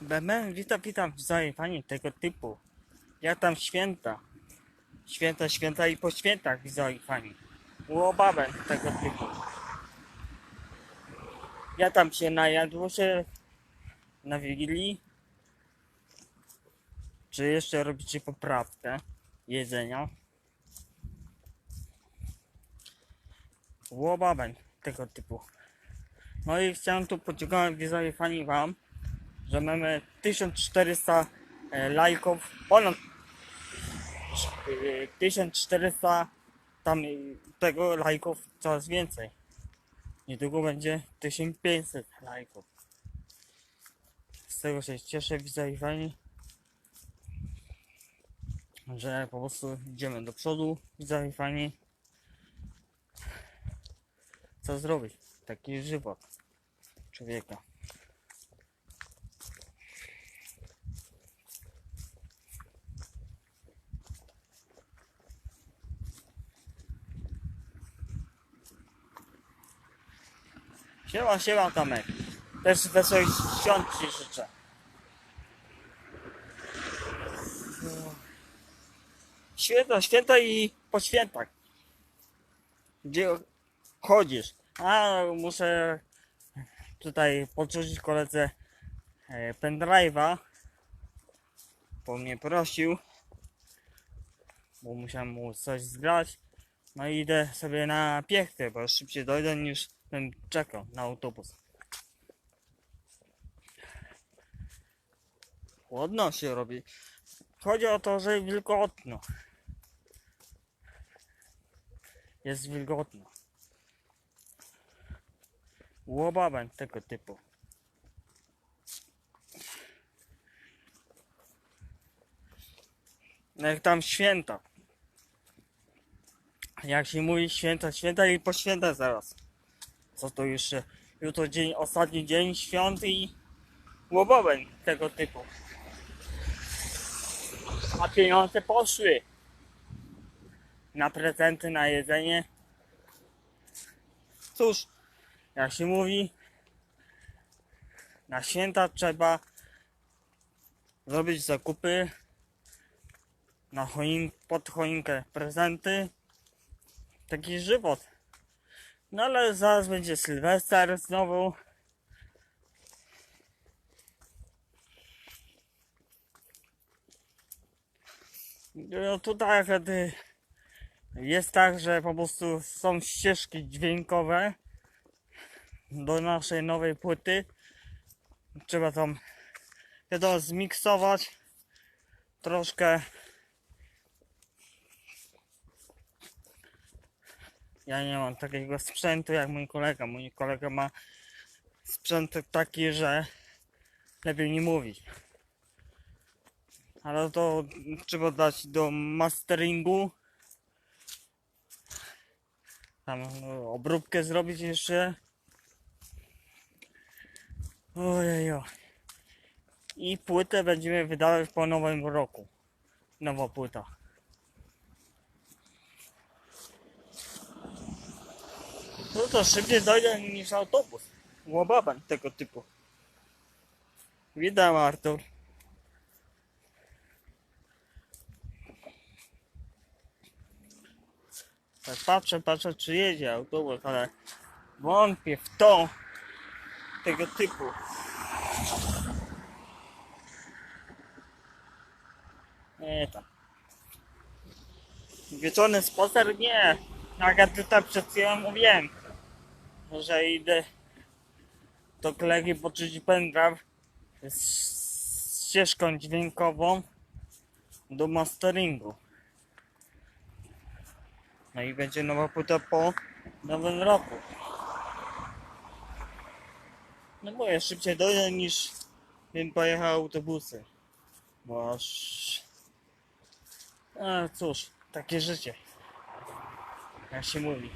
Bemen, witam, witam, widzowie, pani tego typu. Ja tam święta. Święta, święta i po świętach, widzowie, pani. Łobawem tego typu. Ja tam się najadło się na Wigilii. Czy jeszcze robicie poprawkę jedzenia? Łobawem tego typu. No i chciałem tu podziękować widzowie fani wam, że mamy 1400 e, lajków, ponad e, 1400 tam tego lajków coraz więcej. Niedługo będzie 1500 lajków. Z tego się cieszę fani, że po prostu idziemy do przodu fani. Co zrobić? Taki żywot człowieka. Siema, siema Tomek. Też wesołych świąt Ci życzę. Święta, święta i po świętach. Gdzie chodzisz? A, muszę tutaj podrzucić koledze e, pendrive'a, bo mnie prosił, bo musiałem mu coś zgrać. No i idę sobie na piechtę, bo szybciej dojdę niż bym czekał na autobus. Chłodno się robi. Chodzi o to, że wilgotno. Jest wilgotno. Łobawem tego typu. No Jak tam święta. Jak się mówi święta, święta i po święta zaraz. Co to jeszcze? Jutro dzień, ostatni dzień świąt i łobawem tego typu. A pieniądze poszły na prezenty, na jedzenie. Cóż, jak się mówi, na święta trzeba zrobić zakupy na choin, pod choinkę prezenty. Taki żywot. No ale zaraz będzie Sylwester znowu. No tutaj wtedy jest tak, że po prostu są ścieżki dźwiękowe do naszej nowej płyty. Trzeba tam wiadomo zmiksować troszkę. Ja nie mam takiego sprzętu jak mój kolega. Mój kolega ma sprzęt taki, że lepiej nie mówić. Ale to trzeba dać do masteringu. Tam no, obróbkę zrobić jeszcze. Ojejo. I płytę będziemy wydawać po nowym roku. Nowa płyta. No to szybciej dojdę niż autobus. Łobaban tego typu. Witam Artur. Tak patrzę, patrzę czy jedzie autobus, ale wątpię w to tego typu. Nie tam. Wieczorny spacer? Nie. Tutaj przed chwilą mówiłem, że idę do kolegi poczuć pendrive z ścieżką dźwiękową do masteringu. No i będzie nowa płyta po nowym roku. No bo ja szybciej dojdę niż bym pojechał autobusy. Bo aż... A cóż, takie życie. Jak się mówi.